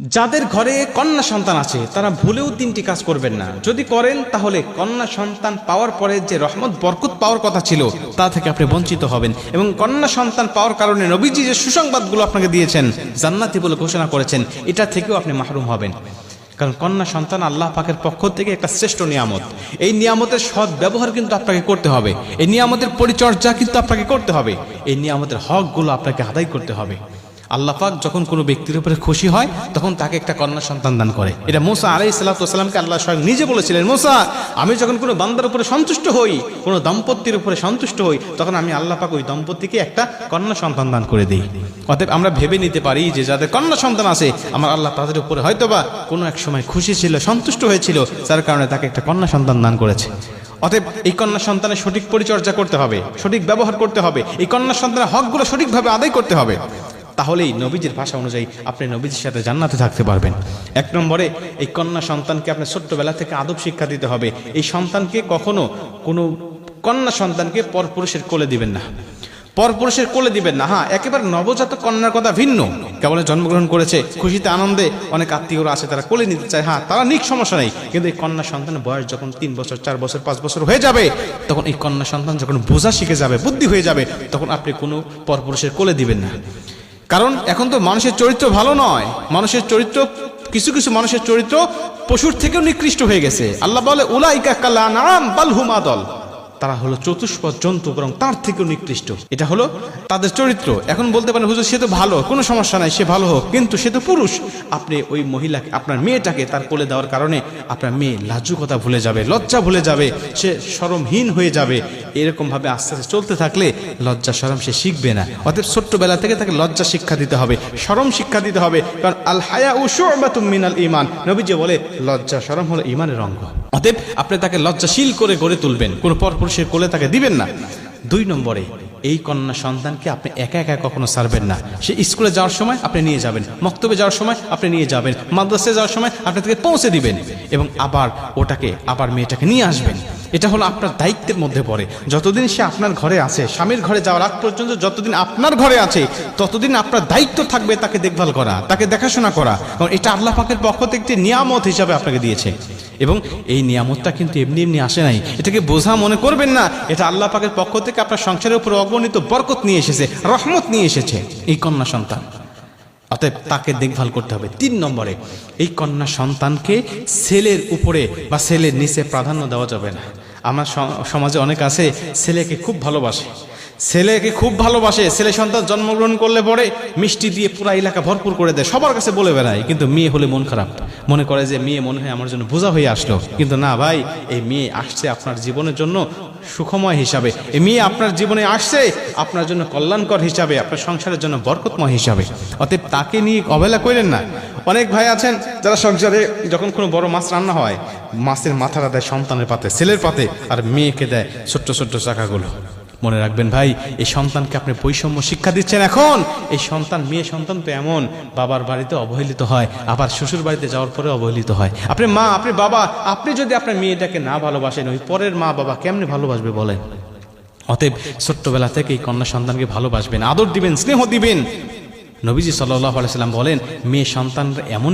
যাদের ঘরে কন্যা সন্তান আছে, তারা ভুলেও তিনটি কাজ করবেন না। যদি করেন, তাহলে কন্যা সন্তান পাওয়ার পরে যে রহমত, বরকত পাওয়ার কথা ছিল, তা থেকে আপনি বঞ্চিত হবেন। এবং কন্যা সন্তান পাওয়ার কারণে নবীজি যে সুসংবাদগুলো আপনাকে দিয়েছেন, জান্নাতি বলে ঘোষণা করেছেন, এটা থেকেও আপনি মাহরুম হবেন। কারণ কন্যা সন্তান আল্লাহ পাকের পক্ষ থেকে একটা শ্রেষ্ঠ নিয়ামত। এই নিয়ামতের সৎ ব্যবহার কিন্তু আপনাকে করতে হবে। এই নিয়ামতের পরিচর্যা কিন্তু আপনাকে করতে হবে। এই নিয়ামতের হকগুলো আপনাকে আদায় করতে হবে। আল্লাহ পাক যখন কোনো ব্যক্তির উপরে খুশি হয়, তখন তাকে একটা কন্যা সন্তান দান করে। এটা মোসা আলাই সাল্লাহামকে আল্লাহ স্বয়ং নিজে বলেছিলেন, মোসা, আমি যখন কোনো বান্দার উপরে সন্তুষ্ট হই, কোনো দম্পতির উপরে সন্তুষ্ট হই, তখন আমি আল্লাহ পাক ওই দম্পতিকে একটা কন্যা সন্তান দান করে দিই। অতএব আমরা ভেবে নিতে পারি যে যাদের কন্যা সন্তান আছে, আমার আল্লাহ তাদের উপরে হয়তোবা কোনো এক সময় খুশি ছিল, সন্তুষ্ট হয়েছিল, যার কারণে তাকে একটা কন্যা সন্তান দান করেছে। অতএব এই কন্যা সন্তানের সঠিক পরিচর্যা করতে হবে, সঠিক ব্যবহার করতে হবে, এই কন্যা সন্তানের হকগুলো সঠিকভাবে আদায় করতে হবে। তাহলেই নবীজির ভাষা অনুযায়ী আপনি নবীজির সাথে জান্নাতে থাকতে পারবেন। এক নম্বরে, এই কন্যা সন্তানকে আপনি ছোট্টবেলা থেকে আদব শিক্ষা দিতে হবে। এই সন্তানকে কখনো কোনো কন্যা সন্তানকে পরপুরুষের কোলে দিবেন না। পরপুরুষের কোলে দিবেন না। হ্যাঁ একেবারে নবজাত কন্যার কথা ভিন্ন। কেবল জন্মগ্রহণ করেছে, খুশিতে, আনন্দে অনেক আত্মীয়রা আছে, তারা কোলে নিতে চায়। হ্যাঁ তারা নিক, সমস্যা নেই। কিন্তু এই কন্যা সন্তানের বয়স যখন তিন বছর, চার বছর, পাঁচ বছর হয়ে যাবে, তখন এই কন্যা সন্তান যখন বোঝা শিখে যাবে, বুদ্ধি হয়ে যাবে, তখন আপনি কোনো পরপুরুষের কোলে দিবেন না। কারণ এখন তো মানুষের চরিত্র ভালো নয়। মানুষের চরিত্র, কিছু কিছু মানুষের চরিত্র পশুর থেকেও নিকৃষ্ট হয়ে গেছে। আল্লাহ বলে, উলাইকা কালা নাম বালহুমা দল। তারা হলো চতুষ্পদ জন্তু বরং তার থেকেও নিকৃষ্ট। এটা হলো তাদের চরিত্র। এখন বলতে পারেন, হুজুর, সে তো ভালো, কোনো সমস্যা নাই, সে ভালো হোক, কিন্তু সে তো পুরুষ। আপনি ওই মহিলাকে, আপনার মেয়েটাকে তার কোলে দেওয়ার কারণে আপনার মেয়ে লাজুকতা ভুলে যাবে, লজ্জা ভুলে যাবে, সে সরমহীন হয়ে যাবে। এরকম ভাবে আস্তে আস্তে চলতে থাকলে লজ্জা সরম সে শিখবে না। অতএব ছোট্টবেলা থেকে তাকে লজ্জা শিক্ষা দিতে হবে সরম শিক্ষা দিতে হবে, কারণ আল হায়া ও মিনাল ইমান নবী যে বলে, লজ্জা সরম হলো ইমানের অঙ্গ। অতএব আপনি তাকে লজ্জাশীল করে গড়ে তুলবেন, কোনো পরপুরুষের কোলে তাকে দিবেন না। দুই নম্বরে, এই কন্যা সন্তানকে আপনি একা একা কখনো ছাড়বেন না। সে স্কুলে যাওয়ার সময় আপনি নিয়ে যাবেন, মক্তবে যাওয়ার সময় আপনি নিয়ে যাবেন, মাদ্রাসায় যাওয়ার সময় আপনি তাকে পৌঁছে দিবেন এবং আবার ওটাকে, আবার মেয়েটাকে নিয়ে আসবেন। এটা হলো আপনার দায়িত্বের মধ্যে পড়ে। যতদিন সে আপনার ঘরে আছে, স্বামীর ঘরে যাওয়ার আগ পর্যন্ত যতদিন আপনার ঘরে আছে, ততদিন আপনার দায়িত্ব থাকবে তাকে দেখভাল করা, তাকে দেখাশোনা করা। কারণ এটা আল্লাহ পাকের পক্ষ থেকে একটি নিয়ামত হিসাবে আপনাকে দিয়েছে। এবং এই নিয়ামতটা কিন্তু এমনি এমনি আসে নাই। এটাকে বোঝা মনে করবেন না, এটা আল্লাহ পাকের পক্ষ থেকে আপনার সংসারের উপর অগণিত বরকত নিয়ে এসেছে, রহমত নিয়ে এসেছে। এই কন্যা সন্তান। অতএব তাকে দেখভাল করতে হবে। তিন নম্বরে, এই কন্যা সন্তানকে ছেলের উপরে বা ছেলের নিচে প্রাধান্য দেওয়া যাবে না। আমার সমাজে অনেক আছে, ছেলেকে খুব ভালোবাসে। ছেলেকে খুব ভালোবাসে, ছেলে সন্তান জন্মগ্রহণ করলে পরে মিষ্টি দিয়ে পুরো এলাকা ভরপুর করে দেয়। সবার কাছে বলে বেড়ায়, কিন্তু মেয়ে হলে মন খারাপ। মনে করে যে মেয়ে মনে হয় আমার জন্য বোঝা হয়ে আসলো। কিন্তু না ভাই, এই মেয়ে আসছে আপনার জীবনের জন্য সুখময় হিসাবে। এই মেয়ে আপনার জীবনে আসছে আপনার জন্য কল্যাণকর হিসাবে, আপনার সংসারের জন্য বরকতময় হিসাবে। অতএব তাকে নিয়ে অবহেলা করেন না। অনেক ভাই আছেন যারা সংসারে যখন কোনো বড় মাছ রান্না হয়, মাছের মাথাটা দেয় সন্তানের পাতে, ছেলের পাতে, আর মেয়েকে দেয় ছোট্ট ছোট্ট চাকাগুলো। মনে রাখবেন ভাই, এই সন্তানকে আপনি বৈষম্য শিক্ষা দিচ্ছেন এখন। এই সন্তান, মেয়ে সন্তান তো এমন, বাবার বাড়িতে অবহেলিত হয়, আবার শ্বশুর বাড়িতে যাওয়ার পরে অবহেলিত হয়। আপনি মা, আপনি বাবা, আপনি যদি আপনার মেয়েটাকে না ভালোবাসেন, ওই পরের মা বাবা কেমনে ভালোবাসবে বলেন? অতএব ছোট্টবেলা থেকে এই কন্যা সন্তানকে ভালোবাসবেন, আদর দিবেন, স্নেহ দিবেন। নবীজি সাল্লাহ আলাইসাল্লাম বলেন, মেয়ে সন্তানরা এমন